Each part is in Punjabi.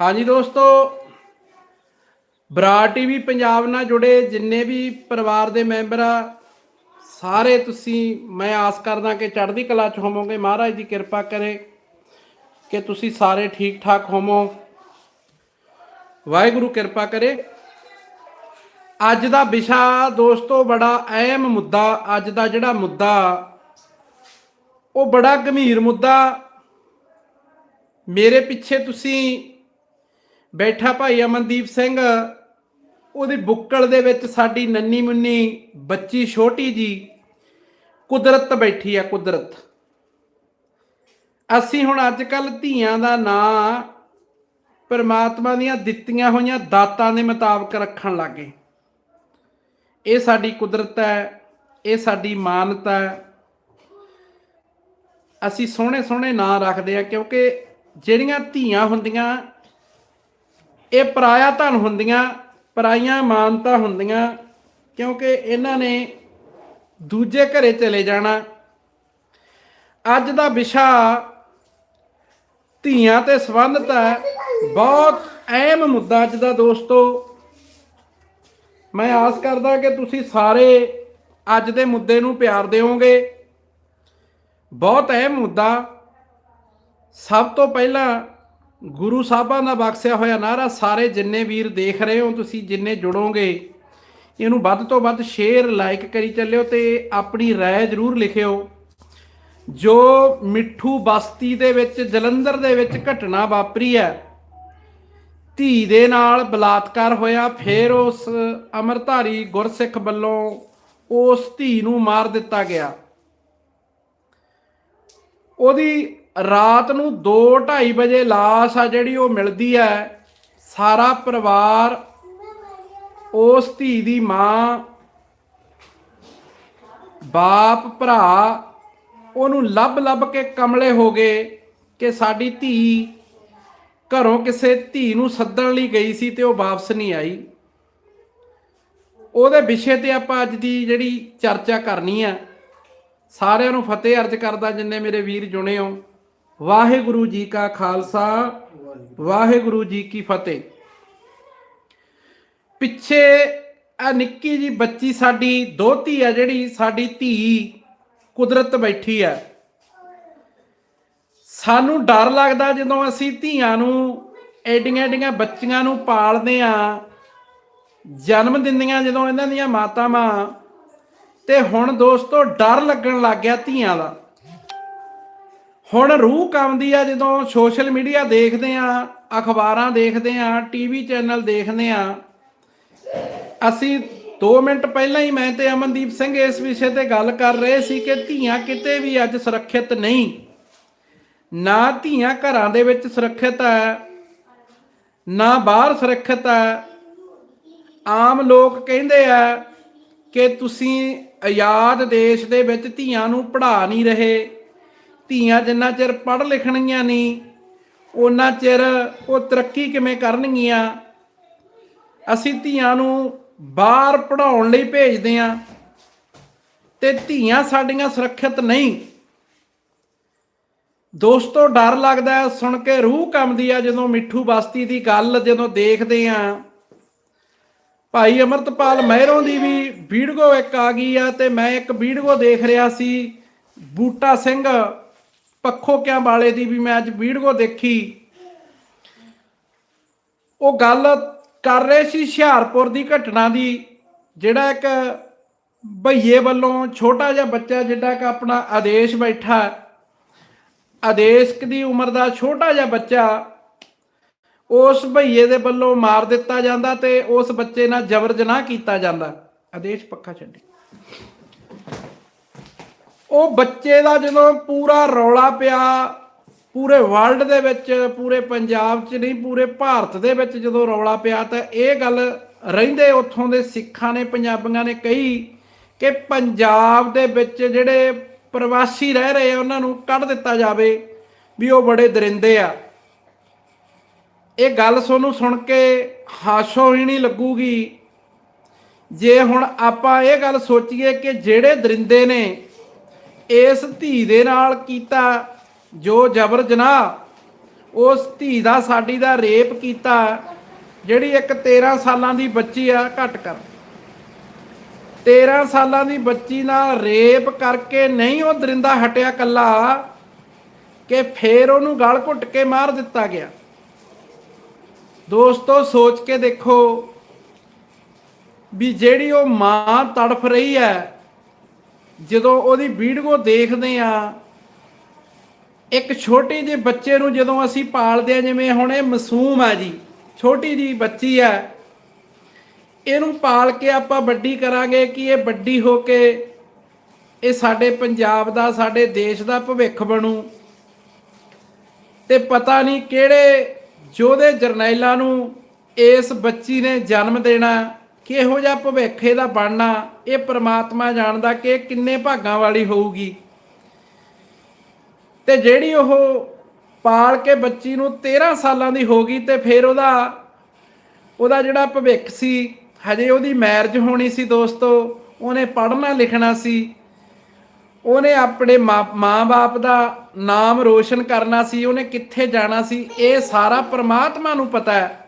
ਹਾਂਜੀ ਦੋਸਤੋ ਬਰਾ ਟੀਵੀ ਪੰਜਾਬ ਨਾਲ ਜੁੜੇ ਜਿੰਨੇ ਵੀ ਪਰਿਵਾਰ ਦੇ ਮੈਂਬਰ ਆ, ਸਾਰੇ ਤੁਸੀਂ, ਮੈਂ ਆਸ ਕਰਦਾ ਕਿ ਚੜ੍ਹਦੀ ਕਲਾ ਚ ਹੋਵੋਗੇ। ਮਹਾਰਾਜ ਦੀ ਕਿਰਪਾ ਕਰੇ ਕਿ ਤੁਸੀਂ ਸਾਰੇ ਠੀਕ ਠਾਕ ਹੋਵੋ। ਵਾਹਿਗੁਰੂ ਕਿਰਪਾ ਕਰੇ। ਅੱਜ ਦਾ ਵਿਸ਼ਾ ਦੋਸਤੋ, ਬੜਾ ਅਹਿਮ ਮੁੱਦਾ, ਅੱਜ ਦਾ ਜਿਹੜਾ ਮੁੱਦਾ, ਉਹ ਬੜਾ ਗੰਭੀਰ ਮੁੱਦਾ। ਮੇਰੇ ਪਿੱਛੇ ਤੁਸੀਂ ਬੈਠਾ ਭਾਈ ਅਮਨਦੀਪ ਸਿੰਘ, ਉਹਦੀ ਬੁੱਕਲ ਦੇ ਵਿੱਚ ਸਾਡੀ ਨੰਨੀ ਮੁੰਨੀ ਬੱਚੀ ਛੋਟੀ ਜੀ ਕੁਦਰਤ ਬੈਠੀ ਆ, ਕੁਦਰਤ। ਅਸੀਂ ਹੁਣ ਅੱਜ ਕੱਲ ਧੀਆਂ ਦਾ ਨਾਂ ਪਰਮਾਤਮਾ ਦੀਆਂ ਦਿੱਤੀਆਂ ਹੋਈਆਂ ਦਾਤਾਂ ਦੇ ਮੁਤਾਬਕ ਰੱਖਣ ਲੱਗੇ। ਇਹ ਸਾਡੀ ਕੁਦਰਤ ਹੈ, ਇਹ ਸਾਡੀ ਮਾਨਤਾ ਹੈ। ਅਸੀਂ ਸੋਹਣੇ ਸੋਹਣੇ ਨਾਂ ਰੱਖਦੇ ਆ ਕਿਉਂਕਿ ਜਿਹੜੀਆਂ ਧੀਆਂ ਹੁੰਦੀਆਂ ਇਹ ਪਰਾਇਆ ਧਨ ਹੁੰਦੀਆਂ, ਪਰਾਈਆਂ ਮਾਨਤਾ ਹੁੰਦੀਆਂ, ਕਿਉਂਕਿ ਇਹਨਾਂ ਨੇ ਦੂਜੇ ਘਰੇ ਚਲੇ ਜਾਣਾ। ਅੱਜ ਦਾ ਵਿਸ਼ਾ ਧੀਆਂ ਤੇ ਸੰਬੰਧਤ ਹੈ। ਬਹੁਤ ਅਹਿਮ ਮੁੱਦਾ ਅੱਜ ਦਾ ਦੋਸਤੋ। ਮੈਂ ਆਸ ਕਰਦਾ ਕਿ ਤੁਸੀਂ ਸਾਰੇ ਅੱਜ ਦੇ ਮੁੱਦੇ ਨੂੰ ਪਿਆਰ ਦਿਓਗੇ। ਬਹੁਤ ਅਹਿਮ ਮੁੱਦਾ। ਸਭ ਤੋਂ ਪਹਿਲਾਂ ਗੁਰੂ ਸਾਹਿਬਾਂ ਦਾ ਬਖਸ਼ਿਆ ਹੋਇਆ ਨਾਰਾ ਸਾਰੇ ਜਿੰਨੇ ਵੀਰ ਦੇਖ ਰਹੇ ਹੋ, ਤੁਸੀਂ ਜਿੰਨੇ ਜੁੜੋਗੇ, ਇਹਨੂੰ ਵੱਧ ਤੋਂ ਵੱਧ ਸ਼ੇਅਰ ਲਾਈਕ ਕਰੀ ਚੱਲਿਓ ਤੇ ਆਪਣੀ ਰਾਏ ਜ਼ਰੂਰ ਲਿਖਿਓ। ਜੋ ਮਿੱਠੂ ਬਸਤੀ ਦੇ ਵਿੱਚ, ਜਲੰਧਰ ਦੇ ਵਿੱਚ ਘਟਨਾ ਵਾਪਰੀ ਹੈ, ਧੀ ਦੇ ਨਾਲ ਬਲਾਤਕਾਰ ਹੋਇਆ, ਫਿਰ ਉਸ ਅਮਰਧਾਰੀ ਗੁਰਸਿੱਖ ਵੱਲੋਂ ਉਸ ਧੀ ਨੂੰ ਮਾਰ ਦਿੱਤਾ ਗਿਆ। ਉਹਦੀ ਰਾਤ ਨੂੰ 2:30 ਵਜੇ ਲਾਸ਼ ਆ ਜਿਹੜੀ ਉਹ ਮਿਲਦੀ ਹੈ, ਸਾਰਾ ਪਰਿਵਾਰ ਉਸ ਧੀ ਦੀ ਮਾਂ, ਬਾਪ, ਭਰਾ, ਉਹਨੂੰ ਲੱਭ ਲੱਭ ਕੇ ਕਮਲੇ ਹੋ ਗਏ ਕਿ ਸਾਡੀ ਧੀ ਘਰੋਂ ਕਿਸੇ ਧੀ ਨੂੰ ਸੱਦਣ ਲਈ ਗਈ ਸੀ ਤੇ ਉਹ ਵਾਪਸ ਨਹੀਂ ਆਈ। ਉਹਦੇ ਵਿਸ਼ੇ ਤੇ ਆਪਾਂ ਅੱਜ ਦੀ ਜਿਹੜੀ ਚਰਚਾ ਕਰਨੀ ਆ ਸਾਰਿਆਂ ਨੂੰ ਫਤਿਹ ਅਰਜ ਕਰਦਾ ਜਿੰਨੇ ਮੇਰੇ ਵੀਰ ਜੁਣੇ ਹੋ। ਵਾਹਿਗੁਰੂ ਜੀ ਕਾ ਖਾਲਸਾ ਵਾਹਿਗੁਰੂ। ਜੀ ਕੀ ਫਤਿਹ। ਪਿੱਛੇ ਆ ਨਿੱਕੀ ਜੀ ਬੱਚੀ ਸਾਡੀ ਦੋਤੀ ਆ ਜਿਹੜੀ ਸਾਡੀ ਧੀ ਕੁਦਰਤ ਬੈਠੀ ਆ। ਸਾਨੂੰ ਡਰ ਲੱਗਦਾ ਜਦੋਂ ਅਸੀਂ ਧੀਆਂ ਨੂੰ ਐਡੀਆਂ ਐਡੀਆਂ ਬੱਚੀਆਂ ਨੂੰ ਪਾਲਦੇ ਆ ਜਨਮ ਦਿੰਦੀਆਂ ਜਦੋਂ ਇਹਨਾਂ ਦੀਆਂ ਮਾਤਾਵਾਂ। ਤੇ ਹੁਣ ਦੋਸਤੋ ਡਰ ਲੱਗਣ ਲੱਗ ਗਿਆ ਧੀਆਂ ਦਾ। ਹੁਣ ਰੂਹ ਕੰਮਦੀ ਆ ਜਦੋਂ ਸੋਸ਼ਲ ਮੀਡੀਆ ਦੇਖਦੇ ਆ, ਅਖਬਾਰਾਂ ਦੇਖਦੇ ਆ ਟੀਵੀ ਚੈਨਲ ਦੇਖਦੇ ਆ। ਅਸੀਂ 2 ਮਿੰਟ ਪਹਿਲਾਂ ਹੀ ਮੈਂ ਤੇ ਅਮਨਦੀਪ ਸਿੰਘ ਇਸ ਵਿਸ਼ੇ ਤੇ ਗੱਲ ਕਰ ਰਹੇ ਸੀ ਕਿ ਧੀਆਂ ਕਿਤੇ ਵੀ ਅੱਜ ਸੁਰੱਖਿਅਤ ਨਹੀਂ। ਨਾ ਧੀਆਂ ਘਰਾਂ ਦੇ ਵਿੱਚ ਸੁਰੱਖਿਅਤ ਹੈ, ਨਾ ਬਾਹਰ ਸੁਰੱਖਿਅਤ ਹੈ। ਆਮ ਲੋਕ ਕਹਿੰਦੇ ਆ ਕਿ ਤੁਸੀਂ ਆਜ਼ਾਦ ਦੇਸ਼ ਦੇ ਵਿੱਚ ਧੀਆਂ ਨੂੰ ਪੜ੍ਹਾ ਨਹੀਂ ਰਹੇ। ਧੀਆਂ ਜਿੰਨਾ ਚਿਰ ਪੜ੍ਹ ਲਿਖਣਗੀਆਂ ਨਹੀਂ ਉਹਨਾਂ ਚਿਰ ਉਹ ਤਰੱਕੀ ਕਿਵੇਂ ਕਰਨਗੀਆਂ? ਅਸੀਂ ਧੀਆਂ ਨੂੰ ਬਾਹਰ ਪੜਾਉਣ ਲਈ ਭੇਜਦੇ ਆ ਤੇ ਧੀਆਂ ਸਾਡੀਆਂ ਸੁਰੱਖਿਅਤ ਨਹੀਂ। ਦੋਸਤੋ, ਡਰ ਲੱਗਦਾ ਸੁਣ ਕੇ ਰੂਹ ਕੰਬਦੀ ਆ ਜਦੋਂ ਮਿੱਠੂ ਬਸਤੀ ਦੀ ਗੱਲ ਜਦੋਂ ਦੇਖਦੇ ਆ ਭਾਈ ਅਮਰਤਪਾਲ ਮਹਿਰੋਂ ਦੀ ਵੀ ਵੀਡੀਓ ਇੱਕ ਆ ਗਈ ਆ ਤੇ ਮੈਂ ਇੱਕ ਵੀਡੀਓ ਦੇਖ ਰਿਹਾ ਸੀ ਬੂਟਾ ਸਿੰਘ। ਪੱਖੋ ਕਿਆਂ ਵਾਲੇ ਦੀ ਵੀ ਮੈਂ ਅੱਜ ਵੀਡੀਓ ਦੇਖੀ। ਉਹ ਗੱਲ ਕਰ ਰਹੇ ਸੀ ਹੁਸ਼ਿਆਰਪੁਰ ਦੀ ਘਟਨਾ ਦੀ, ਜਿਹੜਾ ਇੱਕ ਭਈਏ ਵੱਲੋਂ ਛੋਟਾ ਜਿਹਾ ਬੱਚਾ ਜਿਹੜਾ ਕਿ ਆਪਣਾ ਆਦੇਸ਼ ਬੈਠਾ ਆਦੇਸ਼ ਦੀ ਉਮਰ ਦਾ ਛੋਟਾ ਜਿਹਾ ਬੱਚਾ, ਉਸ ਭਈਏ ਦੇ ਵੱਲੋਂ ਮਾਰ ਦਿੱਤਾ ਜਾਂਦਾ ਤੇ ਉਸ ਬੱਚੇ ਨਾਲ ਜ਼ਬਰ ਜਨਾਹ ਕੀਤਾ ਜਾਂਦਾ। ਆਦੇਸ਼ ਪੱਖਾ ਛੱਡੀ ਉਹ ਬੱਚੇ ਦਾ ਜਦੋਂ ਪੂਰਾ ਰੌਲਾ ਪਿਆ, ਪੂਰੇ ਵਰਲਡ ਦੇ ਵਿੱਚ, ਪੂਰੇ ਪੰਜਾਬ 'ਚ ਨਹੀਂ, ਪੂਰੇ ਭਾਰਤ ਦੇ ਵਿੱਚ ਜਦੋਂ ਰੌਲਾ ਪਿਆ ਤਾਂ ਇਹ ਗੱਲ ਰਹਿੰਦੇ ਉੱਥੋਂ ਦੇ ਸਿੱਖਾਂ ਨੇ, ਪੰਜਾਬੀਆਂ ਨੇ ਕਹੀ ਕਿ ਪੰਜਾਬ ਦੇ ਵਿੱਚ ਜਿਹੜੇ ਪ੍ਰਵਾਸੀ ਰਹਿ ਰਹੇ ਆ, ਉਹਨਾਂ ਨੂੰ ਕੱਢ ਦਿੱਤਾ ਜਾਵੇ ਵੀ ਉਹ ਬੜੇ ਦਰਿੰਦੇ ਆ। ਇਹ ਗੱਲ ਤੁਹਾਨੂੰ ਸੁਣ ਕੇ ਹਾਸੋ ਹੀ ਨਹੀਂ ਲੱਗੂਗੀ। ਜੇ ਹੁਣ ਆਪਾਂ ਇਹ ਗੱਲ ਸੋਚੀਏ ਕਿ ਜਿਹੜੇ ਦਰਿੰਦੇ ਨੇ ਇਸ ਧੀ ਦੇ ਨਾਲ ਕੀਤਾ ਜੋ ਜਬਰ ਜਨਾਹ, ਉਸ ਧੀ ਦਾ ਸਾਡੀ ਦਾ ਰੇਪ ਕੀਤਾ, ਜਿਹੜੀ ਇੱਕ 13 ਸਾਲਾਂ ਦੀ ਬੱਚੀ ਆ, ਘੱਟ ਕਰ। 13 ਸਾਲਾਂ ਦੀ ਬੱਚੀ ਨਾਲ ਰੇਪ ਕਰਕੇ ਨਹੀਂ ਉਹ ਦਰਿੰਦਾ ਹਟਿਆ ਕੱਲਾ, ਕਿ ਫੇਰ ਉਹਨੂੰ ਗਲ ਘੁੱਟ ਕੇ ਮਾਰ ਦਿੱਤਾ ਗਿਆ। ਦੋਸਤੋ, ਸੋਚ ਕੇ ਦੇਖੋ ਵੀ ਜਿਹੜੀ ਉਹ ਮਾਂ ਤੜਫ ਰਹੀ ਹੈ ਜਦੋਂ ਉਹਦੀ ਵੀਡੀਓ ਦੇਖਦੇ ਆ, ਇੱਕ ਛੋਟੀ ਜਿਹੇ ਬੱਚੇ ਨੂੰ ਜਦੋਂ ਅਸੀਂ ਪਾਲਦੇ ਆ, ਜਿਵੇਂ ਹੁਣ ਇਹ ਮਾਸੂਮ ਆ ਜੀ, ਛੋਟੀ ਜੀ ਬੱਚੀ ਆ, ਇਹਨੂੰ ਪਾਲ ਕੇ ਆਪਾਂ ਵੱਡੀ ਕਰਾਂਗੇ ਕਿ ਇਹ ਵੱਡੀ ਹੋ ਕੇ ਇਹ ਸਾਡੇ ਪੰਜਾਬ ਦਾ, ਸਾਡੇ ਦੇਸ਼ ਦਾ ਭਵਿੱਖ ਬਣੂ। ਤੇ ਪਤਾ ਨਹੀਂ ਕਿਹੜੇ ਯੋਧੇ ਜਰਨੈਲਾਂ ਨੂੰ ਇਸ ਬੱਚੀ ਨੇ ਜਨਮ ਦੇਣਾ। ਕਿਹੋ ਜਿਹਾ ਭਵਿੱਖ ਇਹਦਾ ਬਣਨਾ, ਇਹ ਪ੍ਰਮਾਤਮਾ ਜਾਣਦਾ ਕਿ ਕਿੰਨੇ ਭਾਗਾਂ ਵਾਲੀ ਹੋਊਗੀ। ਤੇ ਜਿਹੜੀ ਉਹ ਪਾਲ ਕੇ ਬੱਚੀ ਨੂੰ 13 ਸਾਲਾਂ ਦੀ ਹੋ ਗਈ ਤੇ ਫਿਰ ਉਹਦਾ ਉਹਦਾ ਜਿਹੜਾ ਭਵਿੱਖ ਸੀ, ਹਜੇ ਉਹਦੀ ਮੈਰਿਜ ਹੋਣੀ ਸੀ ਦੋਸਤੋ, ਉਹਨੇ ਪੜ੍ਹਨਾ ਲਿਖਣਾ ਸੀ। ਉਹਨੇ ਆਪਣੇ ਮਾਂ-ਬਾਪ ਦਾ ਨਾਮ ਰੋਸ਼ਨ ਕਰਨਾ ਸੀ, ਉਹਨੇ ਕਿੱਥੇ ਜਾਣਾ ਸੀ, ਇਹ ਸਾਰਾ ਪ੍ਰਮਾਤਮਾ ਨੂੰ ਪਤਾ ਹੈ।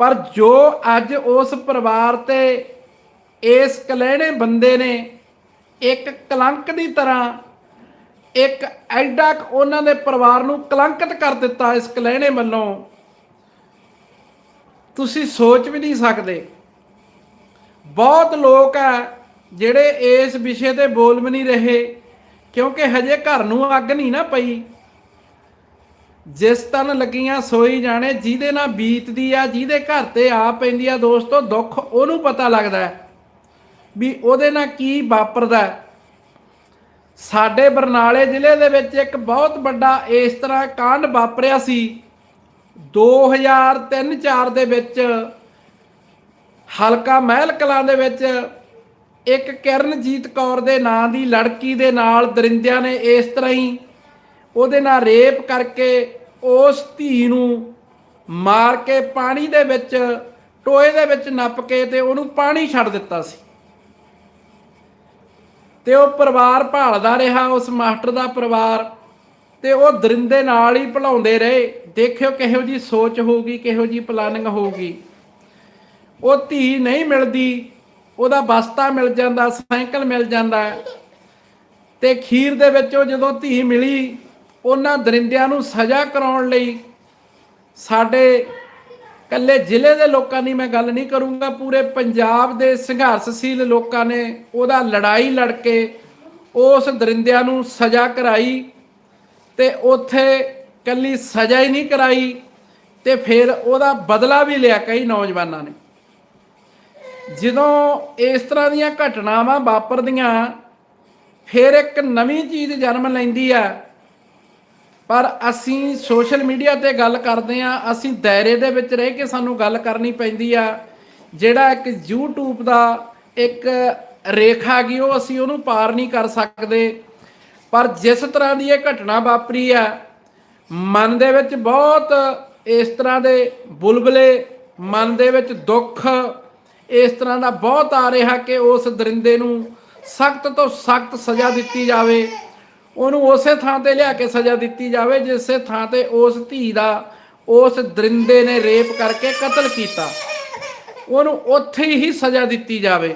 ਪਰ ਜੋ ਅੱਜ ਉਸ ਪਰਿਵਾਰ ਤੇ ਇਸ ਕਲਹਿਣੇ ਬੰਦੇ ਨੇ ਇੱਕ ਕਲੰਕ ਦੀ ਤਰ੍ਹਾਂ ਇੱਕ ਐਡਾ ਉਹਨਾਂ ਦੇ ਪਰਿਵਾਰ ਨੂੰ ਕਲੰਕਿਤ ਕਰ ਦਿੱਤਾ ਇਸ ਕਲਹਿਣੇ ਵੱਲੋਂ, ਤੁਸੀਂ ਸੋਚ ਵੀ ਨਹੀਂ ਸਕਦੇ। ਬਹੁਤ ਲੋਕ ਆ ਜਿਹੜੇ ਇਸ ਵਿਸ਼ੇ ਤੇ ਬੋਲ ਵੀ ਨਹੀਂ ਰਹੇ, ਕਿਉਂਕਿ ਹਜੇ ਘਰ ਨੂੰ ਅੱਗ ਨਹੀਂ ਨਾ ਪਈ। ਜਿਸ ਤਨ ਲੱਗੀਆਂ ਸੋਈ ਜਾਣੇ, ਜਿਹਦੇ ਨਾਲ ਬੀਤਦੀ ਆ, ਜਿਹਦੇ ਘਰ ਤੇ ਆ ਪੈਂਦੀ ਆ ਦੋਸਤੋ, ਦੁੱਖ ਉਹਨੂੰ ਪਤਾ ਲੱਗਦਾ ਹੈ ਵੀ ਉਹਦੇ ਨਾਲ ਕੀ ਵਾਪਰਦਾ ਹੈ। ਸਾਡੇ ਬਰਨਾਲੇ ਜ਼ਿਲ੍ਹੇ ਦੇ ਵਿੱਚ ਇੱਕ ਬਹੁਤ ਵੱਡਾ ਇਸ ਤਰ੍ਹਾਂ ਕਾਂਡ ਵਾਪਰਿਆ ਸੀ 2003-4 ਦੇ ਵਿੱਚ ਹਲਕਾ ਮਹਿਲ ਕਲਾਂ ਦੇ ਵਿੱਚ ਇੱਕ ਕਿਰਨਜੀਤ ਕੌਰ ਦੇ ਨਾਂ ਦੀ ਲੜਕੀ ਦੇ ਨਾਲ ਦਰਿੰਦਿਆਂ ਨੇ ਇਸ ਤਰ੍ਹਾਂ ਹੀ ਉਹਦੇ ਨਾਲ ਰੇਪ ਕਰਕੇ ਉਸ ਧੀ ਨੂੰ ਮਾਰ ਕੇ ਪਾਣੀ ਦੇ ਵਿੱਚ, ਟੋਏ ਦੇ ਵਿੱਚ ਨੱਪ ਕੇ ਤੇ ਉਹਨੂੰ ਪਾਣੀ ਛੱਡ ਦਿੱਤਾ ਸੀ। ਤੇ ਉਹ ਪਰਿਵਾਰ ਭਾਲਦਾ ਰਿਹਾ, ਉਸ ਮਾਸਟਰ ਦਾ ਪਰਿਵਾਰ। ਤੇ ਉਹ ਦਰਿੰਦੇ ਨਾਲ ਹੀ ਭਲਾਉਂਦੇ ਰਹੇ। ਦੇਖਿਓ ਕਿਹੋ ਜੀ ਸੋਚ ਹੋਊਗੀ, ਕਿਹੋ ਜੀ ਪਲਾਨਿੰਗ ਹੋਊਗੀ। ਉਹ ਧੀ ਨਹੀਂ ਮਿਲਦੀ, ਉਹਦਾ ਬਸਤਾ ਮਿਲ ਜਾਂਦਾ, ਸਾਈਕਲ ਮਿਲ ਜਾਂਦਾ। ਤੇ ਖੀਰ ਦੇ ਵਿੱਚ ਉਹ ਜਦੋਂ ਧੀ ਮਿਲੀ ਉਹਨਾਂ ਦਰਿੰਦਿਆਂ ਨੂੰ ਸਜ਼ਾ ਕਰਾਉਣ ਲਈ ਸਾਡੇ ਕੱਲੇ ਜ਼ਿਲ੍ਹੇ ਦੇ ਲੋਕਾਂ ਦੀ ਮੈਂ ਗੱਲ ਨਹੀਂ ਕਰੂੰਗਾ, ਪੂਰੇ ਪੰਜਾਬ ਦੇ ਸੰਘਰਸ਼ਸ਼ੀਲ ਲੋਕਾਂ ਨੇ ਉਹਦਾ ਲੜਾਈ ਲੜ ਕੇ ਉਸ ਦਰਿੰਦਿਆਂ ਨੂੰ ਸਜ਼ਾ ਕਰਾਈ ਤੇ ਉੱਥੇ ਕੱਲੀ ਸਜ਼ਾ ਹੀ ਨਹੀਂ ਕਰਾਈ ਤੇ ਫਿਰ ਉਹਦਾ ਬਦਲਾ ਵੀ ਲਿਆ ਕਈ ਨੌਜਵਾਨਾਂ ਨੇ। ਜਦੋਂ ਇਸ ਤਰ੍ਹਾਂ ਦੀਆਂ ਘਟਨਾਵਾਂ ਵਾਪਰਦੀਆਂ, ਫਿਰ ਇੱਕ ਨਵੀਂ ਚੀਜ਼ ਜਨਮ ਲੈਂਦੀ ਆ ਪਰ ਅਸੀਂ ਸੋਸ਼ਲ ਮੀਡੀਆ ਤੇ ਗੱਲ ਕਰਦੇ ਆ ਅਸੀਂ ਦਾਇਰੇ ਦੇ ਵਿੱਚ ਰਹਿ ਕੇ ਸਾਨੂੰ ਗੱਲ ਕਰਨੀ ਪੈਂਦੀ ਆ। ਜਿਹੜਾ ਇੱਕ YouTube ਦਾ ਇੱਕ ਰੇਖਾ ਗਈ ਉਹ ਅਸੀਂ ਉਹਨੂੰ ਪਾਰ ਨਹੀਂ ਕਰ ਸਕਦੇ। ਪਰ ਜਿਸ ਤਰ੍ਹਾਂ ਦੀ ਇਹ ਘਟਨਾ ਵਾਪਰੀ ਆ, ਮਨ ਦੇ ਵਿੱਚ ਬਹੁਤ ਇਸ ਤਰ੍ਹਾਂ ਦੇ ਬੁਲਬਲੇ, ਮਨ ਦੇ ਵਿੱਚ ਦੁੱਖ, ਇਸ ਤਰ੍ਹਾਂ ਦਾ ਬਹੁਤ ਆ ਰਿਹਾ ਕਿ ਉਸ ਦਰਿੰਦੇ ਨੂੰ ਸਖਤ ਤੋਂ ਸਖਤ ਸਜ਼ਾ ਦਿੱਤੀ ਜਾਵੇ। ਉਹਨੂੰ ਉਸੇ ਥਾਂ ਤੇ ਲਿਆ ਕੇ ਸਜ਼ਾ ਦਿੱਤੀ ਜਾਵੇ, ਜਿਸੇ ਥਾਂ ਤੇ ਉਸ ਧੀ ਦਾ, ਉਸ ਦਰਿੰਦੇ ਨੇ ਰੇਪ ਕਰਕੇ ਕਤਲ ਕੀਤਾ। ਉਹਨੂੰ ਉੱਥੇ ਹੀ ਸਜ਼ਾ ਦਿੱਤੀ ਜਾਵੇ।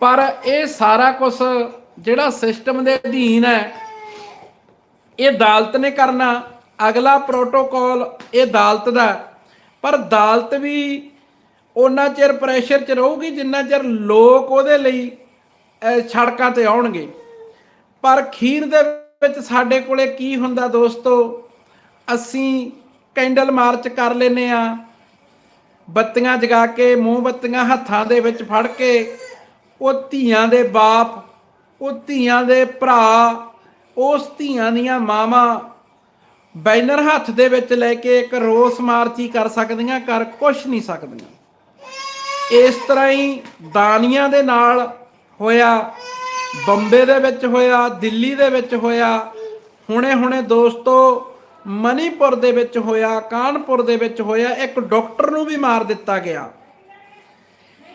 ਪਰ ਇਹ ਸਾਰਾ ਕੁਝ ਜਿਹੜਾ ਸਿਸਟਮ ਦੇ ਅਧੀਨ ਹੈ, ਇਹ ਅਦਾਲਤ ਨੇ ਕਰਨਾ। ਅਗਲਾ ਪ੍ਰੋਟੋਕਾਲ ਇਹ ਅਦਾਲਤ ਦਾ ਪਰ ਅਦਾਲਤ ਵੀ ਉਹਨਾਂ ਚਿਰ ਪ੍ਰੈਸ਼ਰ 'ਚ ਰਹੂਗੀ ਜਿੰਨਾ ਚਿਰ ਲੋਕ ਉਹਦੇ ਲਈ ਸੜਕਾਂ ਤੇ ਆਉਣਗੇ। ਪਰ ਖੀਰ ਦੇ ਵਿੱਚ ਸਾਡੇ ਕੋਲੇ ਕੀ ਹੁੰਦਾ ਦੋਸਤੋ? ਅਸੀਂ ਕੈਂਡਲ ਮਾਰਚ ਕਰ ਲੈਨੇ ਆ ਬੱਤੀਆਂ ਜਗਾ ਕੇ ਮੋਮਬੱਤੀਆਂ ਹੱਥਾਂ ਦੇ ਵਿੱਚ ਫੜ ਕੇ, ਉਹ ਧੀਆਂ ਦੇ ਬਾਪ, ਉਹ ਧੀਆਂ ਦੇ ਭਰਾ, ਉਸ ਧੀਆਂ ਦੀਆਂ ਮਾਵਾਂ ਬੈਨਰ ਹੱਥ ਦੇ ਵਿੱਚ ਲੈ ਕੇ ਇੱਕ ਰੋਸ ਮਾਰਚ ਹੀ ਕਰ ਸਕਦੀਆਂ, ਕਰ ਕੁਝ ਨਹੀਂ ਸਕਦੀਆਂ। ਇਸ ਤਰ੍ਹਾਂ ਹੀ ਦਾਨੀਆਂ ਦੇ ਨਾਲ ਹੋਇਆ। ਬੰਬੇ ਦੇ ਵਿੱਚ ਹੋਇਆ, ਦਿੱਲੀ ਦੇ ਵਿੱਚ ਹੋਇਆ, ਹੁਣੇ ਹੁਣੇ ਦੋਸਤੋ ਮਨੀਪੁਰ ਦੇ ਵਿੱਚ ਹੋਇਆ, ਕਾਨਪੁਰ ਦੇ ਵਿੱਚ ਹੋਇਆ, ਇੱਕ ਡਾਕਟਰ ਨੂੰ ਵੀ ਮਾਰ ਦਿੱਤਾ ਗਿਆ।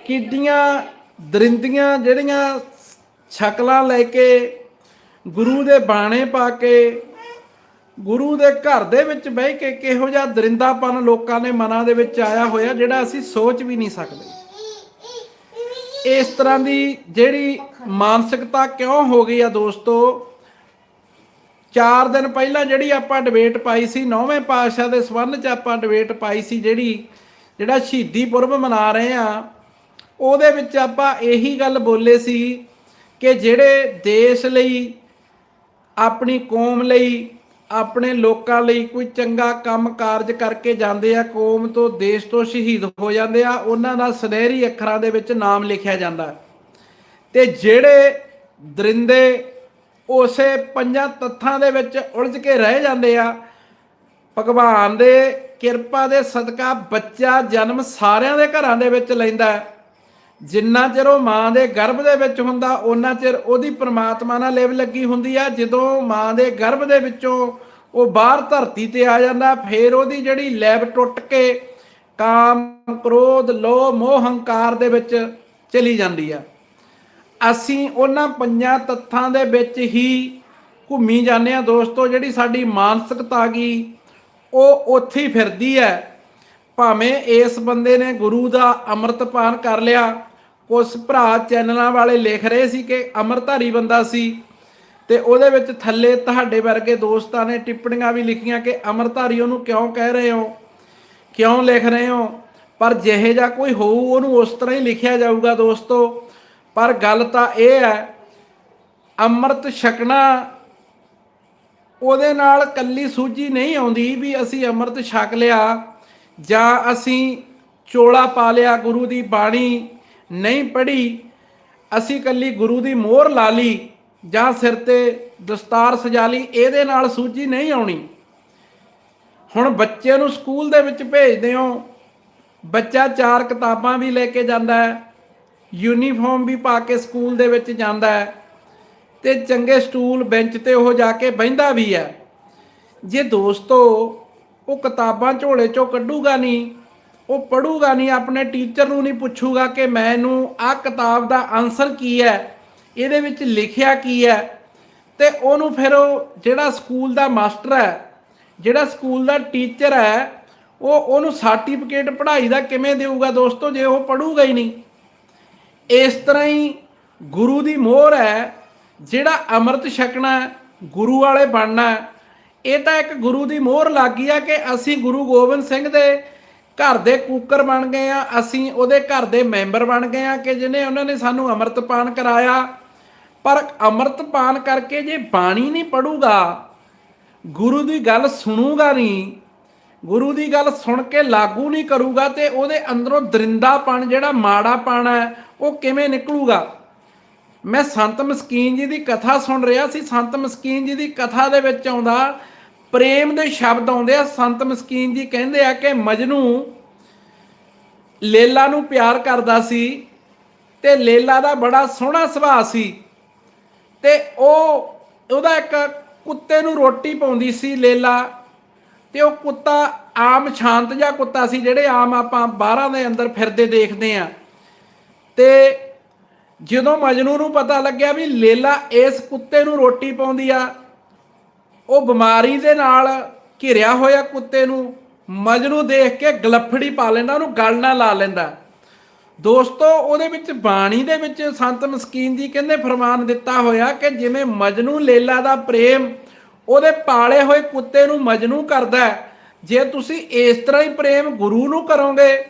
ਕਿੱਡੀਆਂ ਦਰਿੰਦੀਆਂ ਜਿਹੜੀਆਂ ਸ਼ਕਲਾਂ ਲੈ ਕੇ, ਗੁਰੂ ਦੇ ਬਾਣੇ ਪਾ ਕੇ, ਗੁਰੂ ਦੇ ਘਰ ਦੇ ਵਿੱਚ ਬਹਿ ਕੇ ਕਿਹੋ ਜਿਹਾ ਦਰਿੰਦਾਪਨ ਲੋਕਾਂ ਦੇ ਮਨਾਂ ਦੇ ਵਿੱਚ ਆਇਆ ਹੋਇਆ, ਜਿਹੜਾ ਅਸੀਂ ਸੋਚ ਵੀ ਨਹੀਂ ਸਕਦੇ। ਇਸ ਤਰ੍ਹਾਂ ਦੀ ਜਿਹੜੀ ਮਾਨਸਿਕਤਾ ਕਿਉਂ ਹੋ ਗਈ ਆ ਦੋਸਤੋ? 4 ਦਿਨ ਪਹਿਲਾਂ ਜਿਹੜੀ ਆਪਾਂ ਡਿਬੇਟ ਪਾਈ ਸੀ, ਨੌਵੇਂ ਪਾਤਸ਼ਾਹ ਦੇ ਸਬੰਧ 'ਚ ਆਪਾਂ ਡਿਬੇਟ ਪਾਈ ਸੀ ਜਿਹੜੀ, ਜਿਹੜਾ ਸ਼ਹੀਦੀ ਪੁਰਬ ਮਨਾ ਰਹੇ ਆ, ਉਹਦੇ ਵਿੱਚ ਆਪਾਂ ਇਹੀ ਗੱਲ ਬੋਲੇ ਸੀ ਕਿ ਜਿਹੜੇ ਦੇਸ਼ ਲਈ, ਆਪਣੀ ਕੌਮ ਲਈ ਆਪਣੇ ਲੋਕਾਂ ਲਈ ਕੋਈ ਚੰਗਾ ਕੰਮ ਕਾਰਜ ਕਰਕੇ ਜਾਂਦੇ ਆ, ਕੌਮ ਤੋਂ ਦੇਸ਼ ਤੋਂ ਸ਼ਹੀਦ ਹੋ ਜਾਂਦੇ ਆ, ਉਹਨਾਂ ਦਾ ਸੁਨਹਿਰੀ ਅੱਖਰਾਂ ਦੇ ਵਿੱਚ ਨਾਮ ਲਿਖਿਆ ਜਾਂਦਾ ਹੈ। ਤੇ ਜਿਹੜੇ ਦਰਿੰਦੇ ਉਸੇ ਪੰਜਾਂ ਤੱਥਾਂ ਦੇ ਵਿੱਚ ਉਲਝ ਕੇ ਰਹਿ ਜਾਂਦੇ ਆ, ਭਗਵਾਨ ਦੇ ਕਿਰਪਾ ਦੇ ਸਦਕਾ ਬੱਚਾ ਜਨਮ ਸਾਰਿਆਂ ਦੇ ਘਰਾਂ ਦੇ ਵਿੱਚ ਲੈਂਦਾ ਹੈ ਜਿੰਨਾ ਚਿਰ ਉਹ ਮਾਂ ਦੇ ਗਰਭ ਦੇ ਵਿੱਚ ਹੁੰਦਾ ਉਹਨਾਂ ਚਿਰ ਉਹਦੀ ਪ੍ਰਮਾਤਮਾ ਨਾਲ ਲਿਵ ਲੱਗੀ ਹੁੰਦੀ ਆ। ਜਦੋਂ ਮਾਂ ਦੇ ਗਰਭ ਦੇ ਵਿੱਚੋਂ ਉਹ ਬਾਹਰ ਧਰਤੀ ਤੇ ਆ ਜਾਂਦਾ, ਫੇਰ ਉਹਦੀ ਜਿਹੜੀ ਲੈਬ ਟੁੱਟ ਕੇ ਕਾਮ, ਕ੍ਰੋਧ, ਲੋਭ, ਮੋਹ, ਹੰਕਾਰ ਦੇ ਵਿੱਚ ਚਲੀ ਜਾਂਦੀ ਆ। ਅਸੀਂ ਉਹਨਾਂ ਪੰਜਾਂ ਤੱਥਾਂ ਦੇ ਵਿੱਚ ਹੀ ਘੁੰਮੀ ਜਾਂਦੇ ਆ। ਦੋਸਤੋ, ਜਿਹੜੀ ਸਾਡੀ ਮਾਨਸਿਕਤਾ ਗਈ ਉਹ ਉੱਥੇ ਫਿਰਦੀ ਹੈ। ਭਾਵੇਂ ਇਸ ਬੰਦੇ ਨੇ ਗੁਰੂ ਦਾ ਅੰਮ੍ਰਿਤਪਾਨ ਕਰ ਲਿਆ ਕੁਝ ਭਰਾ ਚੈਨਲਾਂ ਵਾਲੇ ਲਿਖ ਰਹੇ ਸੀ ਕਿ ਅੰਮ੍ਰਿਤਧਾਰੀ ਬੰਦਾ ਸੀ ਤੇ ਉਹਦੇ ਵਿੱਚ ਥੱਲੇ ਤੁਹਾਡੇ ਵਰਗੇ ਦੋਸਤਾਂ ਨੇ ਟਿੱਪਣੀਆਂ ਵੀ ਲਿਖੀਆਂ ਕਿ ਅੰਮ੍ਰਿਤਧਾਰੀ ਉਹਨੂੰ ਕਿਉਂ ਕਹਿ ਰਹੇ ਹੋ? ਕਿਉਂ ਲਿਖ ਰਹੇ ਹੋ? ਪਰ ਜਿਹੇ ਜਾਂ ਕੋਈ ਹੋਊ, ਉਹਨੂੰ ਉਸ ਤਰ੍ਹਾਂ ਹੀ ਲਿਖਿਆ ਜਾਊਗਾ ਦੋਸਤੋ। ਪਰ ਗੱਲ ਤਾਂ ਇਹ ਹੈ, ਅੰਮ੍ਰਿਤ ਛਕਣਾ ਉਹਦੇ ਨਾਲ ਕੱਲੀ ਸੂਝੀ ਨਹੀਂ ਆਉਂਦੀ ਵੀ ਅਸੀਂ ਅੰਮ੍ਰਿਤ ਛਕ ਲਿਆ। ਜਾਂ ਅਸੀਂ ਚੋਲਾ ਪਾ ਲਿਆ ਗੁਰੂ ਦੀ ਬਾਣੀ ਨਹੀਂ ਪੜ੍ਹੀ, ਅਸੀਂ ਕੱਲੀ ਗੁਰੂ ਦੀ ਮੋਹਰ ਲਾ ਲਈ ਜਾਂ ਸਿਰ ਤੇ ਦਸਤਾਰ ਸਜਾ ਲਈ, ਇਹਦੇ ਨਾਲ ਸੂਝੀ ਨਹੀਂ ਆਉਣੀ। ਹੁਣ ਬੱਚੇ ਨੂੰ ਸਕੂਲ ਦੇ ਵਿੱਚ ਭੇਜਦੇ ਹੋ। ਬੱਚਾ ਚਾਰ ਕਿਤਾਬਾਂ ਵੀ ਲੈ ਕੇ ਜਾਂਦਾ ਹੈ, ਯੂਨੀਫਾਰਮ ਵੀ ਪਾ ਕੇ ਸਕੂਲ ਦੇ ਵਿੱਚ ਜਾਂਦਾ ਹੈ ਤੇ ਚੰਗੇ ਸਟੂਲ ਬੈਂਚ ਤੇ ਉਹ ਜਾ ਕੇ ਬਹਿੰਦਾ ਵੀ ਹੈ। ਜੇ ਦੋਸਤੋ ਉਹ ਕਿਤਾਬਾਂ ਝੋਲੇ ਚੋਂ ਕੱਢੂਗਾ ਨਹੀਂ, ਉਹ ਪੜੂਗਾ ਨਹੀਂ, ਆਪਣੇ ਟੀਚਰ ਨੂੰ ਨਹੀਂ ਪੁੱਛੂਗਾ ਕਿ ਮੈਨੂੰ ਆਹ ਕਿਤਾਬ ਦਾ ਆਨਸਰ ਕੀ ਹੈ, ਇਹਦੇ ਵਿੱਚ ਲਿਖਿਆ ਕੀ ਹੈ। ਤੇ ਉਹਨੂੰ ਫਿਰ ਉਹ ਜਿਹੜਾ ਸਕੂਲ ਦਾ ਮਾਸਟਰ ਹੈ, ਜਿਹੜਾ ਸਕੂਲ ਦਾ ਟੀਚਰ ਹੈ, ਉਹ ਉਹਨੂੰ ਸਰਟੀਫਿਕੇਟ ਪੜ੍ਹਾਈ ਦਾ ਕਿਵੇਂ ਦੇਊਗਾ ਦੋਸਤੋ, ਜੇ ਉਹ ਪੜੂਗਾ ਹੀ ਨਹੀਂ। ਇਸ ਤਰ੍ਹਾਂ ਹੀ ਗੁਰੂ ਦੀ ਮੋਹਰ ਹੈ, ਜਿਹੜਾ ਅੰਮ੍ਰਿਤ ਛਕਣਾ ਗੁਰੂ ਵਾਲੇ ਬਣਨਾ ਇਹ ਤਾਂ ਇੱਕ ਗੁਰੂ ਦੀ ਮੋਹਰ ਲੱਗ ਗਈ ਆ ਕਿ ਅਸੀਂ ਗੁਰੂ ਗੋਬਿੰਦ ਸਿੰਘ ਦੇ ਘਰ ਦੇ ਕੂਕਰ ਬਣ ਗਏ ਆ, ਅਸੀਂ ਉਹਦੇ ਘਰ ਦੇ ਮੈਂਬਰ ਬਣ ਗਏ ਆ ਕਿ ਜਿਹਨੇ ਉਹਨਾਂ ਨੇ ਸਾਨੂੰ ਅੰਮ੍ਰਿਤਪਾਨ ਕਰਾਇਆ। ਪਰ ਅੰਮ੍ਰਿਤਪਾਨ ਕਰਕੇ ਜੇ ਬਾਣੀ ਨਹੀਂ ਪੜੂਗਾ, ਗੁਰੂ ਦੀ ਗੱਲ ਸੁਣੂਗਾ ਨਹੀਂ, ਗੁਰੂ ਦੀ ਗੱਲ ਸੁਣ ਕੇ ਲਾਗੂ ਨਹੀਂ ਕਰੂਗਾ ਤੇ ਉਹਦੇ ਅੰਦਰੋਂ ਦਰਿੰਦਾਪਣ ਜਿਹੜਾ ਮਾੜਾਪਣ ਹੈ, ਉਹ ਕਿਵੇਂ ਨਿਕਲੂਗਾ? ਮੈਂ ਸੰਤ ਮਸਕੀਨ ਜੀ ਦੀ ਕਥਾ ਸੁਣ ਰਿਹਾ ਸੀ, ਸੰਤ ਮਸਕੀਨ ਜੀ ਦੀ ਕਥਾ ਦੇ ਵਿੱਚ ਆਉਂਦਾ ਪ੍ਰੇਮ ਦੇ ਸ਼ਬਦ ਆਉਂਦੇ ਆ, ਸੰਤ ਮਸਕੀਨ ਜੀ ਕਹਿੰਦੇ ਆ ਕਿ ਮਜਨੂ ਲੇਲਾ ਨੂੰ ਪਿਆਰ ਕਰਦਾ ਸੀ ਤੇ ਲੇਲਾ ਦਾ ਬੜਾ ਸੋਹਣਾ ਸੁਭਾਅ ਸੀ ਤੇ ਉਹ, ਉਹਦਾ ਇੱਕ ਕੁੱਤੇ ਨੂੰ ਰੋਟੀ ਪਾਉਂਦੀ ਸੀ ਲੇਲਾ ਤੇ ਉਹ ਕੁੱਤਾ ਆਮ ਸ਼ਾਂਤ ਜਿਹਾ ਕੁੱਤਾ ਸੀ, ਜਿਹੜੇ ਆਮ ਆਪਾਂ ਬਾਹਰਾਂ ਦੇ ਅੰਦਰ ਫਿਰਦੇ ਦੇਖਦੇ ਆ। ਤੇ ਜਦੋਂ ਮਜਨੂ ਨੂੰ ਪਤਾ ਲੱਗਿਆ ਵੀ ਲੇਲਾ ਇਸ ਕੁੱਤੇ ਨੂੰ ਰੋਟੀ ਪਾਉਂਦੀ ਆ ਉਹ ਬਿਮਾਰੀ ਦੇ ਨਾਲ ਘਿਰਿਆ ਹੋਇਆ ਕੁੱਤੇ ਨੂੰ ਮਜਨੂ ਦੇਖ ਕੇ ਗਲਫੜੀ ਪਾ ਲੈਂਦਾ, ਉਹਨੂੰ ਗਲ ਨਾਲ ਲਾ ਲੈਂਦਾ। ਦੋਸਤੋ, ਉਹਦੇ ਵਿੱਚ ਬਾਣੀ ਦੇ ਵਿੱਚ ਸੰਤ ਮਸਕੀਨ ਜੀ ਕਹਿੰਦੇ ਫਰਮਾਨ ਦਿੱਤਾ ਹੋਇਆ ਕਿ ਜਿਵੇਂ ਮਜਨੂ ਲੇਲਾ ਦਾ ਪ੍ਰੇਮ ਉਹਦੇ ਪਾਲੇ ਹੋਏ ਕੁੱਤੇ ਨੂੰ ਮਜਨੂ ਕਰਦਾ ਜੇ ਤੁਸੀਂ ਇਸ ਤਰ੍ਹਾਂ ਹੀ ਪ੍ਰੇਮ ਗੁਰੂ ਨੂੰ ਕਰੋਗੇ,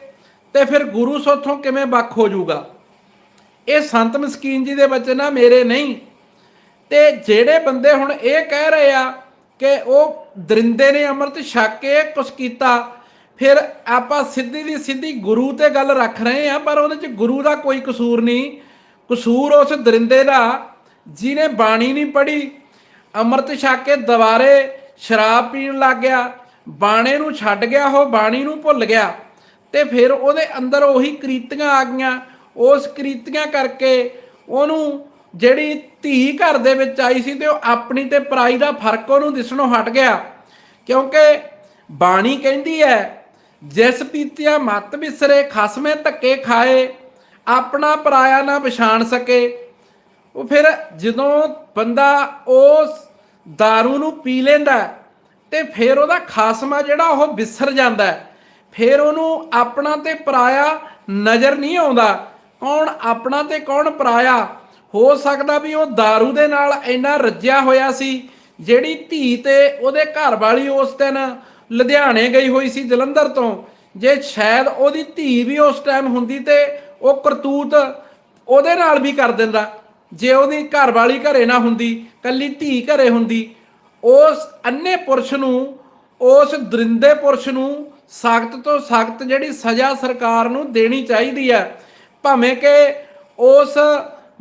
ਤੇ ਫਿਰ ਗੁਰੂ ਸੋਥੋਂ ਕਿਵੇਂ ਵੱਖ ਹੋ ਜਾਊਗਾ? ਇਹ ਸੰਤ ਮਸਕੀਨ ਜੀ ਦੇ ਬਚਨ ਆ ਮੇਰੇ ਨਹੀਂ। ਤੇ ਜਿਹੜੇ ਬੰਦੇ ਹੁਣ ਇਹ ਕਹਿ ਰਹੇ ਆ ਕਿ ਉਹ ਦਰਿੰਦੇ ਨੇ ਅੰਮ੍ਰਿਤ ਛਕ ਕੇ ਕੁਛ ਕੀਤਾ। ਫਿਰ ਆਪਾਂ ਸਿੱਧੀ ਦੀ ਸਿੱਧੀ ਗੁਰੂ ਤੇ ਗੱਲ ਰੱਖ ਰਹੇ ਆ ਪਰ ਉਹਦੇ ਚ ਗੁਰੂ ਦਾ ਕੋਈ ਕਸੂਰ ਨਹੀਂ। ਕਸੂਰ ਉਸ ਦਰਿੰਦੇ ਦਾ, ਜਿਹਨੇ ਬਾਣੀ ਨਹੀਂ ਪੜ੍ਹੀ। ਅੰਮ੍ਰਿਤ ਛਕ ਕੇ ਦੁਬਾਰੇ ਸ਼ਰਾਬ ਪੀਣ ਲੱਗ ਗਿਆ। ਬਾਣੇ ਨੂੰ ਛੱਡ ਗਿਆ, ਉਹ ਬਾਣੀ ਨੂੰ ਭੁੱਲ ਗਿਆ। ਤੇ ਫਿਰ ਉਹਦੇ ਅੰਦਰ ਉਹੀ ਕ੍ਰੀਤੀਆਂ ਆ ਗਈਆਂ। ਉਸ ਕ੍ਰੀਤੀਆਂ ਕਰਕੇ ਉਹਨੂੰ ਜਿਹੜੀ ਧੀ ਘਰ ਦੇ ਵਿੱਚ ਆਈ ਸੀ ਤੇ ਉਹ ਆਪਣੀ ਤੇ ਪਰਾਈ ਦਾ ਫ਼ਰਕ ਉਹਨੂੰ ਦਿਸਣੋਂ ਹਟ ਗਿਆ। ਕਿਉਂਕਿ ਬਾਣੀ ਕਹਿੰਦੀ ਹੈ, ਜਿਸ ਪੀਤਿਆ ਮਤ ਵਿਸਰੇ ਖਸਮੇ ਧੱਕੇ ਖਾਏ, ਆਪਣਾ ਪਰਾਇਆ ਨਾ ਪਛਾਣ ਸਕੇ। ਉਹ ਫਿਰ ਜਦੋਂ ਬੰਦਾ ਉਸ दारू ਨੂੰ ਪੀ ਲੈਂਦਾ ਤੇ ਫਿਰ ਉਹਦਾ ਖਾਸਮਾ ਜਿਹੜਾ ਉਹ ਵਿਸਰ ਜਾਂਦਾ ਫਿਰ ਉਹਨੂੰ ਆਪਣਾ ਤੇ ਪਰਾਇਆ ਨਜ਼ਰ ਨਹੀਂ ਆਉਂਦਾ। ਕੌਣ ਆਪਣਾ ਤੇ ਕੌਣ ਪਰਾਇਆ? ਹੋ ਸਕਦਾ ਵੀ ਉਹ दारू ਦੇ ਨਾਲ ਇੰਨਾ ਰੱਜਿਆ ਹੋਇਆ ਸੀ, ਜਿਹੜੀ ਧੀ ਤੇ ਉਹਦੇ ਘਰ ਵਾਲੀ ਉਸ ਦਿਨ ਲੁਧਿਆਣੇ ਗਈ ਹੋਈ ਸੀ ਜਲੰਧਰ ਤੋਂ। ਜੇ ਸ਼ਾਇਦ ਉਹਦੀ ਧੀ ਵੀ ਉਸ ਟਾਈਮ ਹੁੰਦੀ ਤੇ ਉਹ ਕਰਤੂਤ ਉਹਦੇ ਨਾਲ ਵੀ ਕਰ ਦਿੰਦਾ। ਜੇ ਉਹਦੀ ਘਰ ਵਾਲੀ ਘਰੇ ਨਾ ਹੁੰਦੀ, ਕੱਲੀ ਧੀ ਘਰੇ ਹੁੰਦੀ, ਉਸ ਅੰਨੇ ਪੁਰਸ਼ ਨੂੰ, ਉਸ ਦਰਿੰਦੇ ਪੁਰਸ਼ ਨੂੰ ਸਖਤ ਤੋਂ ਸਖਤ ਜਿਹੜੀ ਸਜ਼ਾ ਸਰਕਾਰ ਨੂੰ ਦੇਣੀ ਚਾਹੀਦੀ ਹੈ। ਭਾਵੇਂ ਕਿ ਉਸ